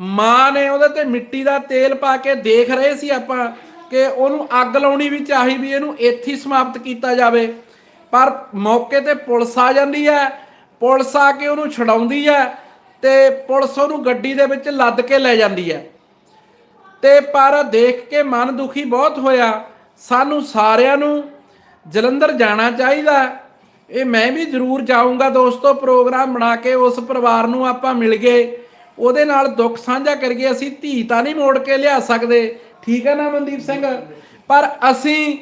ਮਾਂ ਨੇ ਉਹਦੇ ਤੇ ਮਿੱਟੀ ਦਾ ਤੇਲ ਪਾ ਕੇ ਦੇਖ ਰਹੇ ਸੀ ਆਪਾਂ ਕਿ ਉਹਨੂੰ ਅੱਗ ਲਾਉਣੀ ਵੀ ਚਾਹੀ ਵੀ ਇਹਨੂੰ ਇੱਥੇ ਹੀ ਸਮਾਪਤ ਕੀਤਾ ਜਾਵੇ। ਪਰ ਮੌਕੇ ਤੇ ਪੁਲਿਸ ਆ ਜਾਂਦੀ ਹੈ, ਪੁਲਿਸ ਆ ਕੇ ਉਹਨੂੰ ਛਡਾਉਂਦੀ ਹੈ ਤੇ ਪੁਲਿਸ ਉਹਨੂੰ ਗੱਡੀ ਦੇ ਵਿੱਚ ਲੱਦ ਕੇ ਲੈ ਜਾਂਦੀ ਹੈ। ਤੇ ਪਰ ਦੇਖ ਕੇ ਮਨ ਦੁਖੀ ਬਹੁਤ ਹੋਇਆ। ਸਾਨੂੰ ਸਾਰਿਆਂ ਨੂੰ ਜਲੰਧਰ ਜਾਣਾ ਚਾਹੀਦਾ। ਇਹ ਮੈਂ ਵੀ ਜ਼ਰੂਰ ਜਾਊਂਗਾ ਦੋਸਤੋ, ਪ੍ਰੋਗਰਾਮ ਬਣਾ ਕੇ ਉਸ ਪਰਿਵਾਰ ਨੂੰ ਆਪਾਂ ਮਿਲ ਗਏ। ਉਹਦੇ ਨਾਲ ਦੁੱਖ ਸਾਂਝਾ ਕਰੀਏ, ਅਸੀਂ ਧੀ ਤਾਂ ਨਹੀਂ ਮੋੜ ਕੇ ਲਿਆ ਸਕਦੇ। ਠੀਕ ਹੈ ਨਾ ਮਨਦੀਪ ਸਿੰਘ? ਪਰ ਅਸੀਂ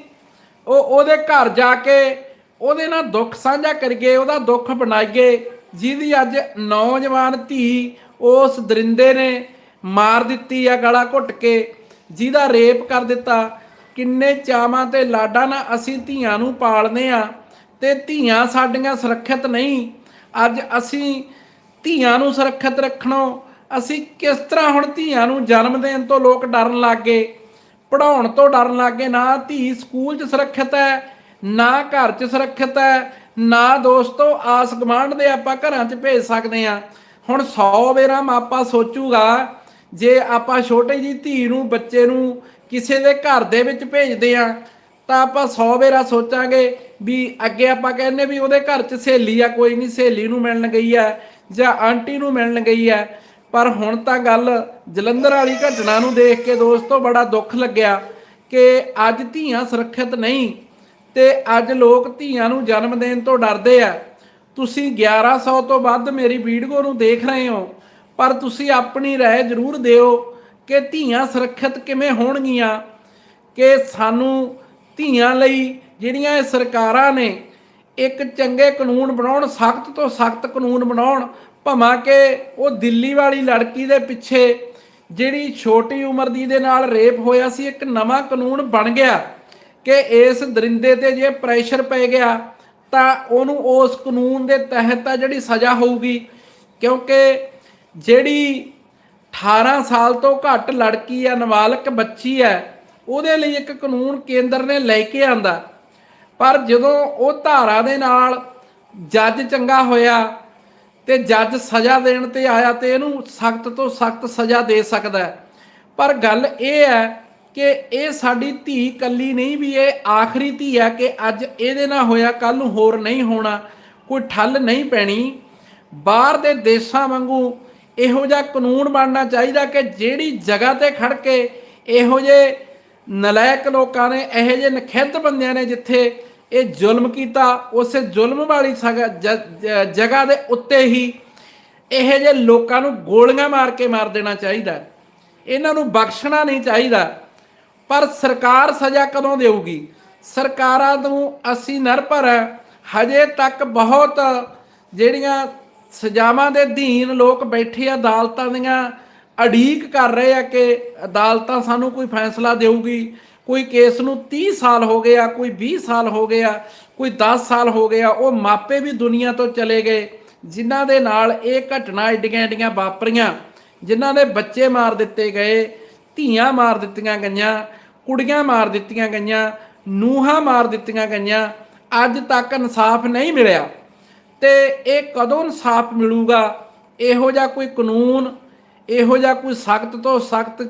ਉਹ, ਉਹਦੇ ਘਰ ਜਾ ਕੇ ਉਹਦੇ ਨਾਲ ਦੁੱਖ ਸਾਂਝਾ ਕਰੀਏ, ਉਹਦਾ ਦੁੱਖ ਬਣਾਈਏ। ਜਿਹਦੀ ਅੱਜ ਨੌਜਵਾਨ ਧੀ ਉਸ ਦਰਿੰਦੇ ਨੇ ਮਾਰ ਦਿੱਤੀ ਆ ਗਲਾ ਘੁੱਟ ਕੇ, ਜਿਹਦਾ ਰੇਪ ਕਰ ਦਿੱਤਾ। ਕਿੰਨੇ ਚਾਵਾਂ ਤੇ ਲਾਡਾਂ ਨਾਲ ਅਸੀਂ ਧੀਆਂ ਨੂੰ ਪਾਲਦੇ ਆ ਤੇ ਧੀਆਂ ਸਾਡੀਆਂ ਸੁਰੱਖਿਅਤ ਨਹੀਂ। ਅੱਜ ਅਸੀਂ ਧੀਆਂ ਨੂੰ ਸੁਰੱਖਿਅਤ ਰੱਖਣੋਂ ਅਸੀਂ ਕਿਸ ਤਰ੍ਹਾਂ ਹੁਣ ਧੀਆਂ ਨੂੰ ਜਨਮ ਦੇਣ ਤੋਂ ਲੋਕ ਡਰਨ ਲੱਗ? ਗਏ ਪੜਾਉਣ ਤੋਂ ਡਰਨ ਲੱਗ। ਗਏ ਨਾ ਧੀ ਸਕੂਲ 'ਚ ਸੁਰੱਖਿਅਤ ਹੈ, ਨਾ ਘਰ 'ਚ ਸੁਰੱਖਿਅਤ ਹੈ, ਨਾ ਦੋਸਤੋ, ਆਸ ਗਵਾਂਢ ਦੇ ਆਪਾਂ ਘਰਾਂ 'ਚ ਭੇਜ ਸਕਦੇ ਆ ਹੁਣ 100 ਵੇਰਾ ਮਾਪਾ ਸੋਚੂਗਾ, ਜੇ ਆਪਾਂ ਛੋਟੀ ਜੀ ਧੀ ਨੂੰ, ਬੱਚੇ ਨੂੰ ਕਿਸੇ ਦੇ ਘਰ ਦੇ ਵਿੱਚ ਭੇਜਦੇ ਆ ਤਾਂ ਆਪਾਂ 100 ਵੇਰਾ ਸੋਚਾਂਗੇ ਵੀ ਅੱਗੇ ਆਪਾਂ ਕਹਿੰਦੇ ਵੀ ਉਹਦੇ ਘਰ 'ਚ ਸਹੇਲੀ ਆ, ਕੋਈ ਨਹੀਂ, ਸਹੇਲੀ ਨੂੰ ਮਿਲਣ ਗਈ ਆ ਜਾਂ ਆਂਟੀ ਨੂੰ ਮਿਲਣ ਗਈ ਹੈ। ਪਰ ਹੁਣ ਤਾਂ ਗੱਲ ਜਲੰਧਰ ਵਾਲੀ ਘਟਨਾ ਨੂੰ ਦੇਖ ਕੇ ਦੋਸਤੋ ਬੜਾ ਦੁੱਖ ਲੱਗਿਆ ਕਿ ਅੱਜ ਧੀਆਂ ਸੁਰੱਖਿਅਤ ਨਹੀਂ ਤੇ ਅੱਜ ਲੋਕ ਧੀਆਂ ਨੂੰ ਜਨਮ ਦੇਣ ਤੋਂ ਡਰਦੇ ਆ। ਤੁਸੀਂ 1100 ਤੋਂ ਵੱਧ ਮੇਰੀ ਵੀਡੀਓ ਨੂੰ ਦੇਖ ਰਹੇ ਹੋ, ਪਰ ਤੁਸੀਂ ਆਪਣੀ ਰਾਏ ਜ਼ਰੂਰ ਦਿਓ ਕਿ ਧੀਆਂ ਸੁਰੱਖਿਅਤ ਕਿਵੇਂ ਹੋਣਗੀਆਂ, ਕਿ ਸਾਨੂੰ ਧੀਆਂ ਲਈ ਜਿਹੜੀਆਂ ਇਹ ਸਰਕਾਰਾਂ ਨੇ ਇੱਕ ਚੰਗੇ ਕਾਨੂੰਨ ਬਣਾਉਣ, ਸਖਤ ਤੋਂ ਸਖਤ ਕਾਨੂੰਨ ਬਣਾਉਣ ਭਮਾ ਕਿ ਉਹ ਦਿੱਲੀ ਵਾਲੀ ਲੜਕੀ ਦੇ ਪਿੱਛੇ ਜਿਹੜੀ ਛੋਟੀ ਉਮਰ ਦੀ ਦੇ ਨਾਲ ਰੇਪ ਹੋਇਆ ਸੀ, ਇੱਕ ਨਵਾਂ ਕਾਨੂੰਨ ਬਣ ਗਿਆ ਕਿ ਇਸ ਦਰਿੰਦੇ ਤੇ ਜੇ ਪ੍ਰੈਸ਼ਰ ਪੈ ਗਿਆ ਤਾਂ ਉਹਨੂੰ ਉਸ ਕਾਨੂੰਨ ਦੇ ਤਹਿਤ ਆ ਜਿਹੜੀ ਸਜ਼ਾ ਹੋਊਗੀ। ਕਿਉਂਕਿ ਜਿਹੜੀ 18 ਸਾਲ ਤੋਂ ਘੱਟ ਲੜਕੀ ਆ, ਨਾਬਾਲਗ ਬੱਚੀ ਹੈ ਉਹਦੇ ਲਈ ਇੱਕ ਕਾਨੂੰਨ ਕੇਂਦਰ ਨੇ ਲੈ ਕੇ ਆਂਦਾ। ਪਰ ਜਦੋਂ ਉਹ ਧਾਰਾ ਦੇ ਨਾਲ ਜੱਜ ਚੰਗਾ ਹੋਇਆ ਤੇ ਜੱਜ ਸਜ਼ਾ ਦੇਣ ਤੇ ਆਇਆ ਤੇ ਇਹਨੂੰ ਸਖਤ ਤੋਂ ਸਖਤ ਸਜ਼ਾ ਦੇ ਸਕਦਾ ਪਰ ਗੱਲ ਇਹ ਹੈ ਕਿ ਇਹ ਸਾਡੀ ਧੀ ਕੱਲੀ ਨਹੀਂ ਵੀ, ਇਹ ਆਖਰੀ ਧੀ ਹੈ ਕਿ ਅੱਜ ਇਹਦੇ ਨਾਲ ਹੋਇਆ ਕੱਲ ਨੂੰ ਹੋਰ ਨਹੀਂ ਹੋਣਾ, ਕੋਈ ਠੱਲ ਨਹੀਂ ਪੈਣੀ। ਬਾਹਰ ਦੇ ਦੇਸ਼ਾਂ ਵਾਂਗੂ ਇਹੋ ਜਿਹਾ ਕਾਨੂੰਨ ਬਣਨਾ ਚਾਹੀਦਾ ਕਿ ਜਿਹੜੀ ਜਗ੍ਹਾ ਤੇ ਖੜ ਕੇ ਇਹੋ ਜਿਹੇ ਨਲਾਇਕ ਲੋਕਾਂ ਨੇ, ਇਹੋ ਜਿਹੇ ਨਖਿੱਧ ਬੰਦਿਆਂ ਨੇ ਜਿੱਥੇ ਇਹ ਜ਼ੁਲਮ ਕੀਤਾ, ਉਸੇ ਜ਼ੁਲਮ ਵਾਲੀ ਸਗਾ- ਜਗ੍ਹਾ ਦੇ ਉੱਤੇ ਹੀ ਇਹੋ ਜਿਹੇ ਲੋਕਾਂ ਨੂੰ ਗੋਲੀਆਂ ਮਾਰ ਕੇ ਮਾਰ ਦੇਣਾ ਚਾਹੀਦਾ। ਇਹਨਾਂ ਨੂੰ ਬਖਸ਼ਣਾ ਨਹੀਂ ਚਾਹੀਦਾ। ਪਰ ਸਰਕਾਰ ਸਜ਼ਾ ਕਦੋਂ ਦੇਊਗੀ? ਸਰਕਾਰਾਂ ਨੂੰ ਅਸੀਂ ਨਿਰਭਰ ਹੈ। ਹਜੇ ਤੱਕ ਬਹੁਤ ਜਿਹੜੀਆਂ ਸਜ਼ਾਵਾਂ ਦੇ ਅਧੀਨ ਲੋਕ ਬੈਠੇ ਅਦਾਲਤਾਂ ਦੀਆਂ ਅੜੀਕ ਕਰ ਰਹੇ ਆ ਕਿ ਅਦਾਲਤਾਂ ਸਾਨੂੰ ਕੋਈ ਫੈਸਲਾ ਦੇਊਗੀ, ਕੋਈ ਕੇਸ ਨੂੰ 30 ਸਾਲ ਹੋ ਗਏ ਆ, ਕੋਈ 20 ਸਾਲ ਹੋ ਗਏ ਆ, ਕੋਈ 10 ਸਾਲ ਹੋ ਗਏ ਆ, ਉਹ ਮਾਪੇ ਵੀ ਦੁਨੀਆ ਤੋਂ ਚਲੇ ਗਏ, ਜਿਨ੍ਹਾਂ ਦੇ ਨਾਲ ਇਹ ਘਟਨਾ ਏਡੀਆਂ ਏਡੀਆਂ ਵਾਪਰੀਆਂ, ਜਿਨ੍ਹਾਂ ਦੇ ਬੱਚੇ ਮਾਰ ਦਿੱਤੇ ਗਏ, ਧੀਆਂ ਮਾਰ ਦਿੱਤੀਆਂ ਗਈਆਂ, ਕੁੜੀਆਂ ਮਾਰ ਦਿੱਤੀਆਂ ਗਈਆਂ, ਨੂਹਾਂ ਮਾਰ ਦਿੱਤੀਆਂ ਗਈਆਂ, ਅੱਜ ਤੱਕ ਇਨਸਾਫ ਨਹੀਂ ਮਿਲਿਆ। ਤੇ ਇਹ ਕਦੋਂ ਇਨਸਾਫ ਮਿਲੂਗਾ? ਇਹੋ ਜਿਹਾ ਕੋਈ ਕਾਨੂੰਨ ਇਹੋ ਜਿਹਾ ਕੋਈ ਸਖਤ ਤੋਂ ਸਖਤ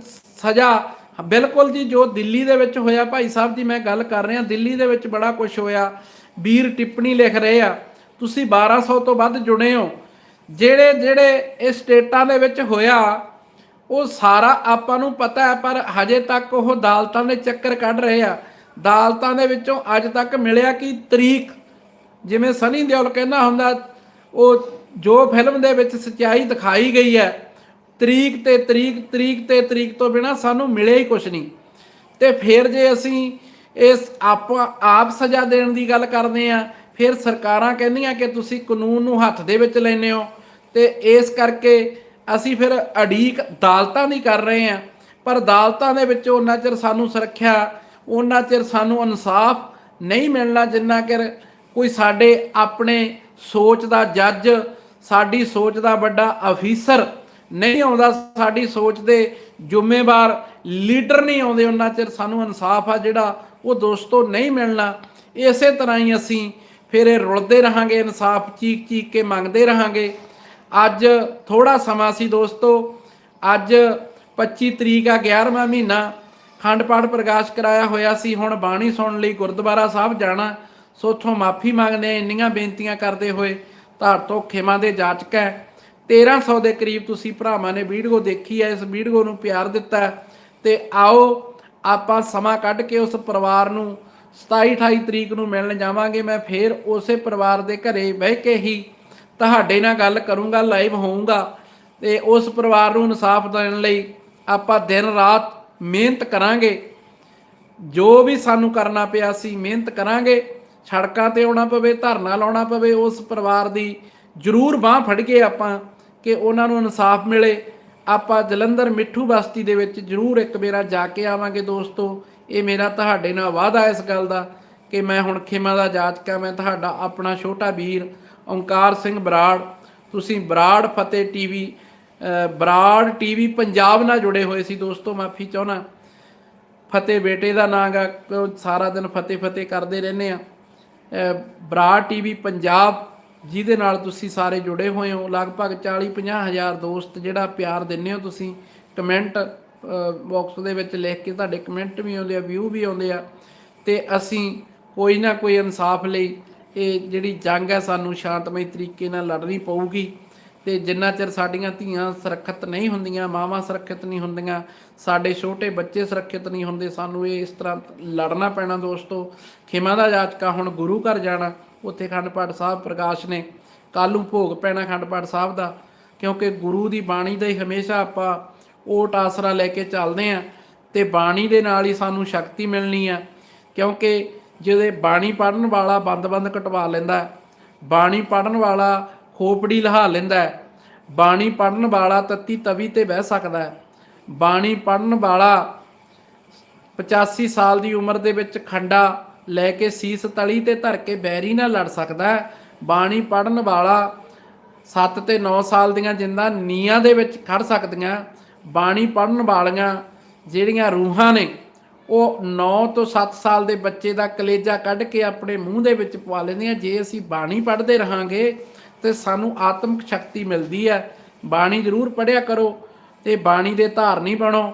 ਸਜ਼ਾ, ਬਿਲਕੁਲ ਜੀ, ਜੋ ਦਿੱਲੀ ਦੇ ਵਿੱਚ ਹੋਇਆ, ਭਾਈ ਸਾਹਿਬ ਜੀ, ਮੈਂ ਗੱਲ ਕਰ ਰਿਹਾ, ਦਿੱਲੀ ਦੇ ਵਿੱਚ ਬੜਾ ਕੁਝ ਹੋਇਆ, ਵੀਰ ਟਿੱਪਣੀ ਲਿਖ ਰਹੇ ਆ, ਤੁਸੀਂ 1200 ਤੋਂ ਵੱਧ ਜੁੜੇ ਹੋ, ਜਿਹੜੇ ਜਿਹੜੇ ਇਹ ਸਟੇਟਾਂ ਦੇ ਵਿੱਚ ਹੋਇਆ, ਉਹ ਸਾਰਾ ਆਪਾਂ ਨੂੰ ਪਤਾ ਹੈ, ਪਰ ਹਜੇ ਤੱਕ ਉਹ ਅਦਾਲਤਾਂ ਦੇ ਚੱਕਰ ਕੱਢ ਰਹੇ ਆ, ਅਦਾਲਤਾਂ ਦੇ ਵਿੱਚੋਂ ਅੱਜ ਤੱਕ ਮਿਲਿਆ ਕਿ ਤਰੀਕ? ਜਿਵੇਂ ਸਨੀ ਦਿਓਲ ਕਹਿੰਦਾ ਹੁੰਦਾ, ਉਹ ਜੋ ਫਿਲਮ ਦੇ ਵਿੱਚ ਸਚਾਈ ਦਿਖਾਈ ਗਈ ਹੈ ਤਰੀਕ ਤੇ ਤਰੀਕ ਤਰੀਕ ਤੇ ਤਰੀਕ ਤੋਂ ਬਿਨਾ ਸਾਨੂੰ ਮਿਲੇ ਹੀ ਕੁਝ ਨਹੀਂ। ਤੇ ਫਿਰ ਜੇ ਅਸੀਂ ਇਸ ਆਪਾਂ, ਆਪ ਸਜ਼ਾ ਦੇਣ ਦੀ ਗੱਲ ਕਰਦੇ ਆ ਫਿਰ ਸਰਕਾਰਾਂ ਕਹਿੰਦੀਆਂ ਕਿ ਤੁਸੀਂ ਕਾਨੂੰਨ ਨੂੰ ਹੱਥ ਦੇ ਵਿੱਚ ਲੈਨੇ ਹੋ ਤੇ ਇਸ ਕਰਕੇ ਅਸੀਂ ਫਿਰ ਅਡੀਕ ਅਦਾਲਤਾਂ ਦੀ ਕਰ ਰਹੇ ਆ ਪਰ ਅਦਾਲਤਾਂ ਦੇ ਵਿੱਚ ਉਹਨਾਂ ਚਿਰ ਸਾਨੂੰ ਸੁਰੱਖਿਆ, ਉਹਨਾਂ ਚਿਰ ਸਾਨੂੰ ਇਨਸਾਫ ਨਹੀਂ ਮਿਲਣਾ, ਜਿੰਨਾ ਚਿਰ ਕੋਈ ਸਾਡੇ ਆਪਣੇ ਸੋਚ ਦਾ ਜੱਜ, ਸਾਡੀ ਸੋਚ ਦਾ ਵੱਡਾ ਅਫੀਸਰ ਨਹੀਂ ਆਉਂਦਾ, ਸਾਡੀ ਸੋਚ ਦੇ ਜ਼ਿੰਮੇਵਾਰ ਲੀਡਰ ਨਹੀਂ ਆਉਂਦੇ, ਉਹਨਾਂ ਚਿਰ ਸਾਨੂੰ ਇਨਸਾਫ ਆ ਜਿਹੜਾ ਉਹ ਦੋਸਤੋ ਨਹੀਂ ਮਿਲਣਾ। ਇਸੇ ਤਰ੍ਹਾਂ ਹੀ ਅਸੀਂ ਫਿਰ ਇਹ ਰੁਲਦੇ ਰਹਾਂਗੇ, ਇਨਸਾਫ ਚੀਕ ਚੀਕ ਕੇ ਮੰਗਦੇ ਰਹਾਂਗੇ। ਅੱਜ ਥੋੜਾ ਸਮਾਂ ਸੀ ਦੋਸਤੋ, ਅੱਜ 25 ਤਰੀਕ ਆ 11ਵਾਂ ਮਹੀਨਾ। ਖੰਡ ਪਾਠ ਪ੍ਰਕਾਸ਼ ਕਰਾਇਆ ਹੋਇਆ ਸੀ, ਹੁਣ ਬਾਣੀ ਸੁਣਨ ਲਈ ਗੁਰਦੁਆਰਾ ਸਾਹਿਬ ਜਾਣਾ। ਸੋ ਉੱਥੋਂ ਮਾਫੀ ਮੰਗਦੇ ਇੰਨੀਆਂ ਬੇਨਤੀਆਂ ਕਰਦੇ ਹੋਏ। ਧਾਰ ਤੋਂ ਖੇਮਾਂ ਦੇ ਜਾਚਕ ਹੈ। 1300 ਦੇ ਕਰੀਬ ਤੁਸੀਂ ਭਰਾਵਾਂ ਨੇ ਵੀਡੀਓ ਦੇਖੀ ਹੈ, ਇਸ ਵੀਡੀਓ ਨੂੰ ਪਿਆਰ ਦਿੱਤਾ ਹੈ। ਤੇ ਆਓ, ਆਪਾਂ ਸਮਾਂ ਕੱਢ ਕੇ ਉਸ ਪਰਿਵਾਰ ਨੂੰ 27 28 ਤਰੀਕ ਨੂੰ ਮਿਲਣ ਜਾਵਾਂਗੇ। ਮੈਂ ਫੇਰ ਉਸੇ ਪਰਿਵਾਰ ਦੇ ਘਰੇ ਬਹਿ ਕੇ ਹੀ ਤੁਹਾਡੇ ਨਾਲ ਗੱਲ ਕਰੂੰਗਾ ਲਾਈਵ ਹੋਊਂਗਾ। ਤੇ ਉਸ ਪਰਿਵਾਰ ਨੂੰ ਇਨਸਾਫ ਦੇਣ ਲਈ ਆਪਾਂ ਦਿਨ ਰਾਤ ਮਿਹਨਤ ਕਰਾਂਗੇ। ਜੋ ਵੀ ਸਾਨੂੰ ਕਰਨਾ ਪਿਆ ਸੀ ਮਿਹਨਤ ਕਰਾਂਗੇ। ਸੜਕਾਂ ਤੇ ਆਉਣਾ ਪਵੇ, ਧਰਨਾ ਲਾਉਣਾ ਪਵੇ, ਉਸ ਪਰਿਵਾਰ ਦੀ ਜ਼ਰੂਰ ਬਾਹ ਫੜ ਕੇ ਆਪਾਂ ਕਿ ਉਹਨਾਂ ਨੂੰ ਇਨਸਾਫ ਮਿਲੇ। ਆਪਾਂ ਜਲੰਧਰ ਮਿੱਠੂ ਬਸਤੀ ਦੇ ਵਿੱਚ ਜ਼ਰੂਰ ਇੱਕ ਵਾਰਾ ਜਾ ਕੇ ਆਵਾਂਗੇ ਦੋਸਤੋ। ਇਹ ਮੇਰਾ ਤੁਹਾਡੇ ਨਾਲ ਵਾਅਦਾ ਇਸ ਗੱਲ ਦਾ ਕਿ ਮੈਂ ਹੁਣ ਖਿਮਾ ਦਾ ਜਾਚਕਾ ਮੈਂ ਤੁਹਾਡਾ ਆਪਣਾ ਛੋਟਾ ਵੀਰ ਓਂਕਾਰ ਸਿੰਘ ਬਰਾੜ। ਤੁਸੀਂ ਬਰਾੜ ਫਤਿਹ ਟੀਵੀ ਬਰਾੜ ਟੀਵੀ ਪੰਜਾਬ ਨਾਲ ਜੁੜੇ ਹੋਏ ਸੀ ਦੋਸਤੋ, ਮਾਫੀ ਚਾਹਣਾ ਫਤਿਹ ਬੇਟੇ ਦਾ ਨਾਂ ਗਾ, ਸਾਰਾ ਦਿਨ ਫਤਿਹ ਫਤਿਹ ਕਰਦੇ ਰਹਿੰਦੇ ਆ ਅਹ, ਬਰਾੜ ਟੀਵੀ ਪੰਜਾਬ ਜਿਹਦੇ ਨਾਲ ਤੁਸੀਂ ਸਾਰੇ ਜੁੜੇ ਹੋਏ ਹੋ, ਲਗਭਗ 40 50 ਹਜ਼ਾਰ ਦੋਸਤ ਜਿਹੜਾ ਪਿਆਰ ਦਿੰਦੇ ਹੋ ਤੁਸੀਂ ਕਮੈਂਟ ਬਾਕਸ ਦੇ ਵਿੱਚ ਲਿਖ ਕੇ ਤੁਹਾਡੇ ਕਮੈਂਟ ਵੀ ਆਉਂਦੇ ਆ ਵਿਊ ਵੀ ਆਉਂਦੇ ਆ, ਤੇ ਅਸੀਂ ਕੋਈ ਨਾ ਕੋਈ ਇਨਸਾਫ ਲਈ ਇਹ ਜਿਹੜੀ ਜੰਗ ਹੈ ਸਾਨੂੰ ਸ਼ਾਂਤਮਈ ਤਰੀਕੇ ਨਾਲ ਲੜਨੀ ਪਊਗੀ, ਤੇ ਜਿੰਨਾ ਚਿਰ ਸਾਡੀਆਂ ਧੀਆਂ ਸੁਰੱਖਿਅਤ ਨਹੀਂ ਹੁੰਦੀਆਂ, ਮਾਵਾਂ ਸੁਰੱਖਿਅਤ ਨਹੀਂ ਹੁੰਦੀਆਂ, ਸਾਡੇ ਛੋਟੇ ਬੱਚੇ ਸੁਰੱਖਿਅਤ ਨਹੀਂ ਹੁੰਦੇ, ਸਾਨੂੰ ਇਹ ਇਸ ਤਰ੍ਹਾਂ ਲੜਨਾ ਪੈਣਾ ਦੋਸਤੋ, ਖਿਮਾ ਦਾ ਜਾਚਕਾ ਹੁਣ ਗੁਰੂ ਘਰ ਜਾਣਾ ਉੱਥੇ ਖੰਡ ਪਾਠ ਸਾਹਿਬ ਪ੍ਰਕਾਸ਼ ਨੇ ਕੱਲ ਨੂੰ ਭੋਗ ਪੈਣਾ ਖੰਡ ਪਾਠ ਸਾਹਿਬ ਦਾ ਕਿਉਂਕਿ ਗੁਰੂ ਦੀ ਬਾਣੀ ਦਾ ਹੀ ਹਮੇਸ਼ਾ ਆਪਾਂ ਓਟ ਆਸਰਾ ਲੈ ਕੇ ਚੱਲਦੇ ਆਂ ਤੇ ਬਾਣੀ ਦੇ ਨਾਲ ਹੀ ਸਾਨੂੰ ਸ਼ਕਤੀ ਮਿਲਣੀ ਆ ਕਿਉਂਕਿ ਜਿਹਦੇ ਬਾਣੀ ਪੜਨ ਵਾਲਾ ਬੰਦ-ਬੰਦ ਕਟਵਾ ਲੈਂਦਾ ਬਾਣੀ ਪੜਨ ਵਾਲਾ ਖੋਪੜੀ ਲਹਾ ਲੈਂਦਾ ਬਾਣੀ ਪੜਨ ਵਾਲਾ ਤੱਤੀ ਤਵੀ ਤੇ ਬਹਿ ਸਕਦਾ ਹੈ, ਬਾਣੀ ਪੜਨ ਵਾਲਾ 85 ਸਾਲ ਦੀ ਉਮਰ ਦੇ ਵਿੱਚ ਖੰਡਾ ਲੈ ਕੇ ਸੀਸ ਤਲੀ ਤੇ ਧਰ ਕੇ ਬੈਰੀ ਨਾਲ ਲੜ ਸਕਦਾ ਹੈ। ਬਾਣੀ ਪੜਨ ਵਾਲਾ 7 ਤੇ 9 ਸਾਲ ਦੀਆਂ ਜਿੰਦਾ ਨੀਆਂ ਦੇ ਵਿੱਚ ਖੜ ਸਕਦੀਆਂ। ਬਾਣੀ ਪੜਨ ਵਾਲੀਆਂ ਜਿਹੜੀਆਂ ਰੂਹਾਂ ਨੇ, ਉਹ 9 ਤੋਂ 7 ਸਾਲ ਦੇ ਬੱਚੇ ਦਾ ਕਲੇਜਾ ਕੱਢ ਕੇ ਆਪਣੇ ਮੂੰਹ ਦੇ ਵਿੱਚ ਪਵਾ ਲੈਂਦੀਆਂ। ਜੇ ਅਸੀਂ ਬਾਣੀ ਪੜ੍ਹਦੇ ਰਹਾਂਗੇ ਤੇ ਸਾਨੂੰ ਆਤਮਿਕ ਸ਼ਕਤੀ ਮਿਲਦੀ ਹੈ। ਬਾਣੀ ਜ਼ਰੂਰ ਪੜਿਆ ਕਰੋ ਤੇ ਬਾਣੀ ਦੇ ਧਾਰਨੀ ਬਣੋ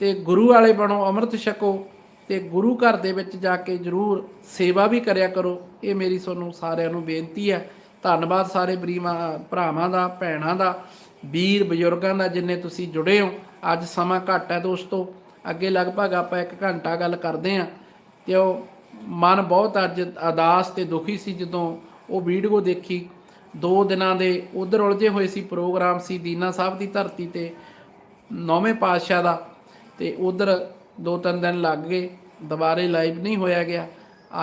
ਤੇ ਗੁਰੂ ਵਾਲੇ ਬਣੋ, ਅੰਮ੍ਰਿਤ ਛਕੋ। ਤੇ ਗੁਰੂ ਘਰ ਦੇ ਵਿੱਚ ਜਾ ਕੇ ਜਰੂਰ ਸੇਵਾ ਵੀ ਕਰਿਆ ਕਰੋ। ਇਹ ਮੇਰੀ ਤੁਹਾਨੂੰ ਸਾਰਿਆਂ ਨੂੰ ਬੇਨਤੀ ਹੈ। ਧੰਨਵਾਦ ਸਾਰੇ ਬਰੀਮਾ ਭਰਾਵਾਂ ਦਾ, ਭੈਣਾਂ ਦਾ, ਵੀਰ ਬਜ਼ੁਰਗਾਂ ਦਾ ਜਿੰਨੇ ਤੁਸੀਂ ਜੁੜੇ ਹੋ। ਅੱਜ ਸਮਾਂ ਘੱਟ ਹੈ ਦੋਸਤੋ। ਅੱਗੇ ਲਗਭਗ ਆਪਾਂ 1 ਘੰਟਾ ਗੱਲ ਕਰਦੇ ਆਂ ਤੇ ਉਹ ਮਨ ਬਹੁਤ ਅੱਜ ਅਦਾਸ ਤੇ ਦੁਖੀ ਸੀ ਜਦੋਂ ਉਹ ਵੀਡੀਓ ਦੇਖੀ। ਦੋ ਦਿਨਾਂ ਦੇ ਉਧਰ ਉਲਝੇ ਹੋਏ ਸੀ ਪ੍ਰੋਗਰਾਮ ਸੀ ਦੀਨਾ ਸਾਹਿਬ ਦੀ ਧਰਤੀ ਤੇ ਨੌਵੇਂ ਪਾਤਸ਼ਾਹ ਦਾ। ਤੇ ਉਧਰ ਦੋ ਤਿੰਨ ਦਿਨ ਲੱਗ ਗਏ। ਦੁਬਾਰੇ ਲਾਈਵ ਨਹੀਂ ਹੋਇਆ ਗਿਆ।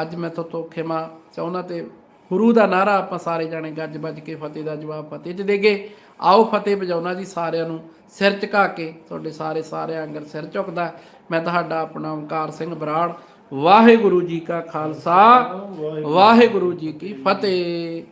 ਅੱਜ ਮੈਂ ਤੋਂ ਖਿਮਾ ਚਾਹੁੰਦਾ ਤੇ ਗੁਰੂ ਦਾ ਨਾਰਾ ਆਪਾਂ ਸਾਰੇ ਜਾਣੇ ਗੱਜ ਵੱਜ ਕੇ ਫਤਿਹ ਦਾ ਜਵਾਬ ਫਤਿਹ ਚ ਦੇਗੇ। ਆਓ ਫਤਿਹ ਵਜਾਉਣਾ ਜੀ ਸਾਰਿਆਂ ਨੂੰ। ਸਿਰ ਝੁਕਾ ਕੇ ਤੁਹਾਡੇ ਸਾਰੇ ਸਾਰਿਆਂ ਅੰਗਰ ਸਿਰ ਝੁਕਦਾ। ਮੈਂ ਤੁਹਾਡਾ ਆਪਣਾ ਓਮਕਾਰ ਸਿੰਘ ਬਰਾੜ। ਵਾਹਿਗੁਰੂ ਜੀ ਕਾ ਖਾਲਸਾ, ਵਾਹਿਗੁਰੂ ਜੀ ਕੀ ਫਤਿਹ।